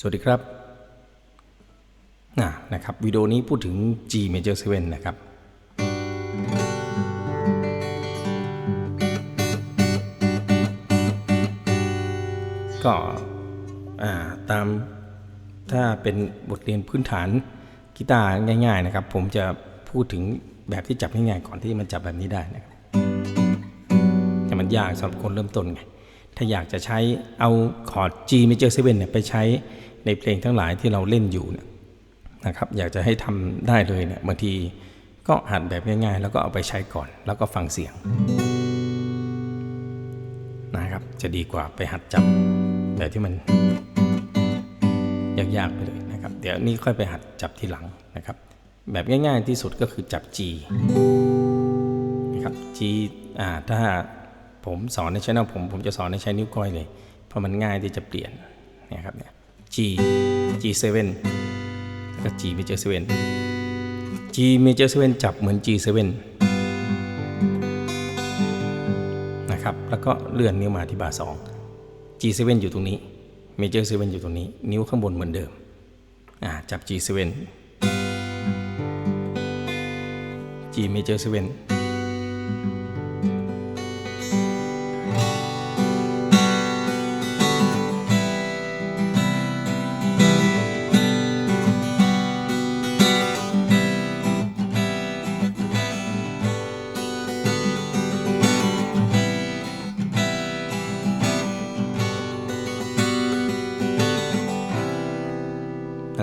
สวัสดีครับนะนะครับวิดีโอนี้พูดถึง G major 7 นะครับก็ตามถ้าเป็นบทเรียนพื้นฐานกีตาร์ง่าย ๆนะครับ ผมจะพูดถึงแบบที่จับง่ายๆก่อนที่มันจับแบบนี้ได้นะครับแต่มันยากสำหรับคนเริ่มต้นไง ถ้าอยากจะใช้เอาคอร์ด G major 7เนี่ยไปใช้ในเพลงทั้งหลายที่เราเล่นอยู่เนี่ยนะครับอยากจะให้ทำได้เลยเนี่ยบางทีก็หัดแบบง่ายๆ แล้วก็เอาไปใช้ก่อน แล้วก็ฟังเสียงนะครับจะดีกว่าไปหัดจับแบบที่มันยากๆไปเลยนะครับ เดี๋ยวนี้ค่อยไปหัดจับทีหลังนะครับ แบบง่ายๆที่สุดก็คือจับ G นะครับ G อ่าถ้า ผมสอนในช่องผม ผมจะสอนในใช้นิ้วก้อยเลย เพราะมันง่ายที่จะเปลี่ยนนะครับเนี่ย G G7 แล้วก็ G major 7 G major 7จับเหมือน G7 นะครับ แล้วก็เลื่อนนิ้วมาที่บาร์2 G7 อยู่ตรงนี้ major 7อยู่ตรงนี้ นิ้วข้างบนเหมือนเดิม อ่า จับ G7 G major 7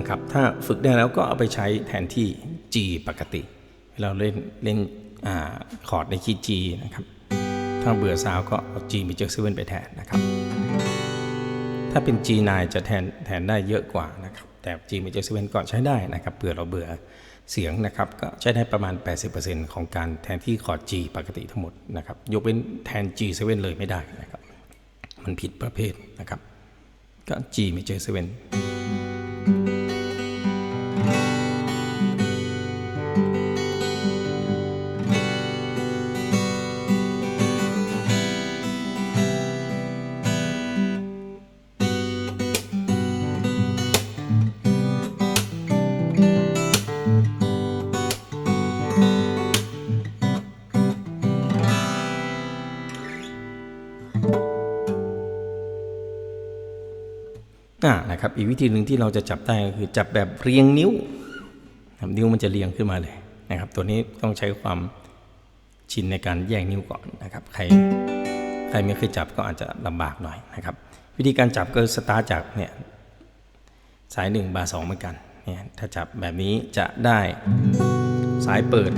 นะครับ ถ้าฝึกได้แล้วก็เอาไปใช้แทนที่ G ปกติ เราเล่นเล่นอคอร์ดในคีย์ G นะครับ ถ้าเบื่อซาวก็เอา G major 7ไปแทนนะครับ ถ้าเป็น G9 จะแทนแทนได้เยอะกว่านะครับ แต่ G major 7ก็ใช้ได้นะครับเผื่อเราเบื่อเสียงนะครับก็ใช้ได้ประมาณ 80%ของการแทนที่คอร์ด G ปกติทั้งหมดนะครับยกเว้นแทน G7 เลยไม่ได้นะครับ มันผิดประเภทนะครับก็ G major 7 นะครับอีกวิธีหนึ่งที่เราจะจับได้ก็คือจับแบบเรียงนิ้วนิ้วมันจะเรียงขึ้นมาเลยนะครับ ตัวนี้ต้องใช้ความชินในการแยกนิ้วก่อนนะครับ ใครใครไม่เคยจับก็อาจจะลำบากหน่อยนะครับ วิธีการจับก็สตาร์จากเนี่ยสายหนึ่งบาร์สองเหมือนกันเนี่ยถ้าจับแบบนี้จะได้ สายเปิด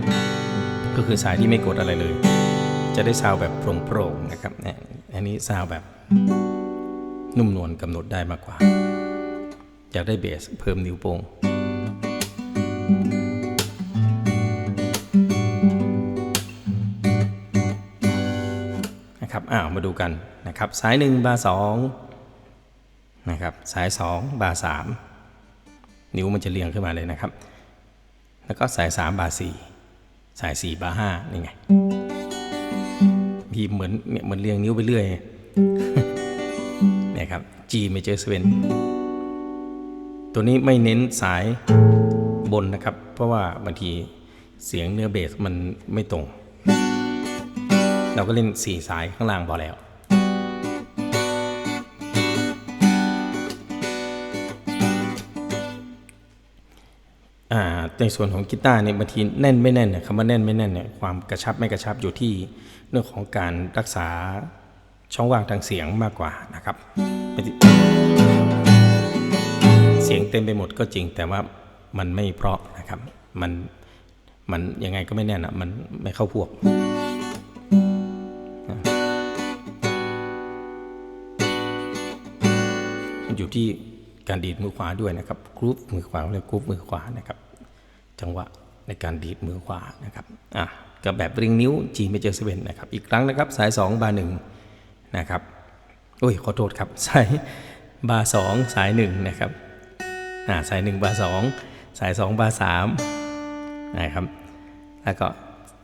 ก็คือสายที่ไม่กดอะไรเลย จะได้ซาวแบบโปร่งๆนะครับเนี่ยอันนี้ซาวแบบนุ่มนวลกำหนดได้มากกว่าอยากได้เบสเพิ่มนิ้วโป้งนะครับอ้าวมาดูกันนะครับสายหนึ่งบาร์สองนะครับสายสองบาร์สามนิ้วมันจะเรียงขึ้นมาเลยนะครับ แล้วก็สายสามบาร์สี่สายสี่บาร์ห้านี่ไงมีเหมือนเนี่ยเหมือนเรียงนิ้วไปเรื่อยเนี่ยครับ G major 7ตัวนี้ไม่เน้นสายบนนะครับ เพราะว่าบางทีเสียงเนื้อเบสมันไม่ตรง เราก็เล่น 4 สายข้างล่างพอแล้ว ในส่วนของกีตาร์เนี่ยบางทีแน่นไม่แน่นเนี่ยคำว่าแน่นไม่แน่นเนี่ยความกระชับไม่กระชับอยู่ที่เรื่องของการรักษาช่องว่างทางเสียงมากกว่านะครับ เสียงเต็มไปหมดก็จริงแต่ว่ามันไม่เพราะนะครับ มันมันยังไงก็ไม่แน่นอะมันไม่เข้าพวกอยู่ที่การดีดมือขวาด้วยนะครับกรุ๊ปมือขวาเรียกกรุ๊ปมือขวานะครับ จังหวะในการดีดมือขวานะครับอะก็แบบริงนิ้ว G major 7นะครับอีกครั้งนะครับสาย 2 บาร์หนึ่งนะครับโอ้ยขอโทษครับสายบาร์สองสายหนึ่งนะครับอ่าสายหนึ่งบาร์สองสายสองบาร์สามนะครับแล้วก็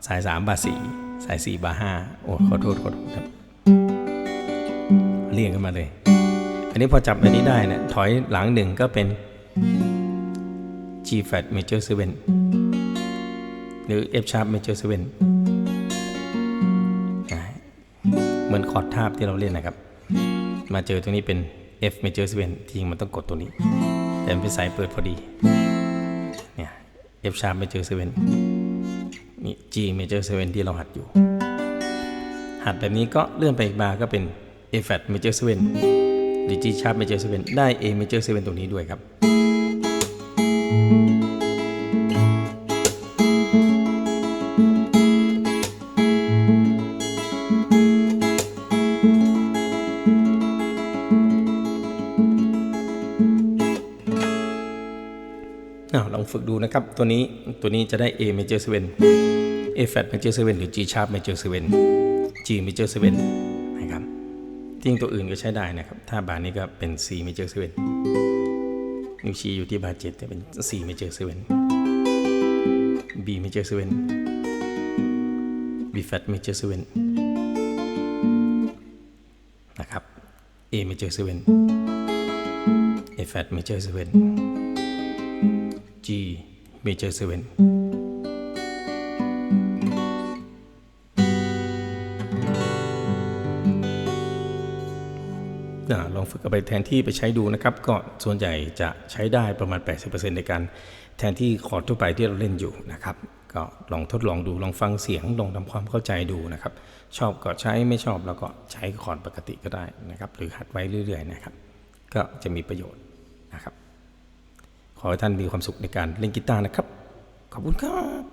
สายสามบาร์สี่สายสี่บาร์ห้าโอ้ขอโทษขอโทษครับเรียงกันมาเลยอันนี้พอจับแบบนี้ได้เนี่ยถอยหลังหนึ่งก็เป็น G flat major 7 หรือ F sharp major 7เหมือนคอร์ดทาบที่เราเล่นนะครับ มาเจอตรงนี้เป็น F major 7ที่จริงมันต้องกดตัวนี้ แต่มันเป็นสายเปิดพอดี เนี่ย F sharp major 7นี่ G major 7ที่เราหัดอยู่ หัดแบบนี้ก็เลื่อนไปอีกบาร์ก็เป็น A flat major 7หรือ G sharp major 7ได้ A major 7ตรงนี้ด้วยครับาวลองฝึกดูนะครับ ตัวนี้ตัวนี้จะได้ A major 7 A flat major 7 หรือ G sharp major 7 G major 7นะครับจริงตัวอื่นก็ใช้ได้นะครับ ถ้าบาร์นี้ก็เป็น C major 7นิ้วชี้อยู่ที่บาร์7จะเป็น C major 7 B major 7 B flat major 7นะครับ A major 7 A flat major 7 G major 7อ่าลองฝึกเอาไปแทนที่ไปใช้ดูนะครับ ก็ส่วนใหญ่จะใช้ได้ประมาณ 80%ในการแทนที่คอร์ดทั่วไปที่เราเล่นอยู่นะครับ ก็ลองทดลองดูลองฟังเสียงลองทำความเข้าใจดูนะครับ ชอบก็ใช้ไม่ชอบแล้วก็ใช้คอร์ดปกติก็ได้นะครับ หรือหัดไว้เรื่อยๆนะครับ ก็จะมีประโยชน์นะครับ ขอให้ท่านมีความสุขในการเล่นกีตาร์นะครับ ขอบคุณครับ